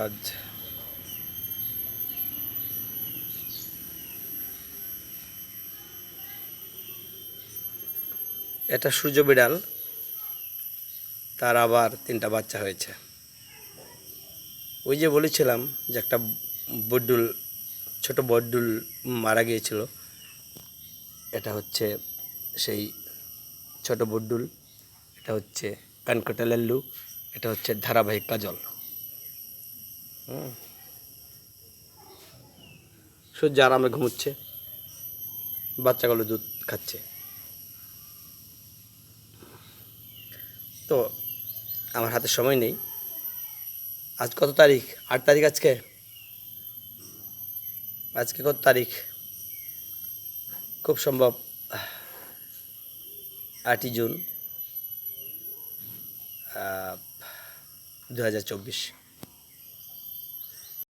আজ এটা সূর্য বিড়াল, তার আবার তিনটা বাচ্চা হয়েছে। ওই যে বলেছিলাম যে একটা বড্ডুল, ছোট বড্ডুল মারা গিয়েছিল। এটা হচ্ছে সেই ছোট বড্ডুল, এটা হচ্ছে কানকটালেল্লু, এটা হচ্ছে ধারাবাহিক কাজল। সূর্য আরামে ঘুমোচ্ছে, বাচ্চাগুলো দুধ খাচ্ছে। তো আমার হাতে সময় নেই। আজ কত তারিখ? আট তারিখ আজকে? আজকে কত তারিখ? খুব সম্ভব। আটই জুন। দু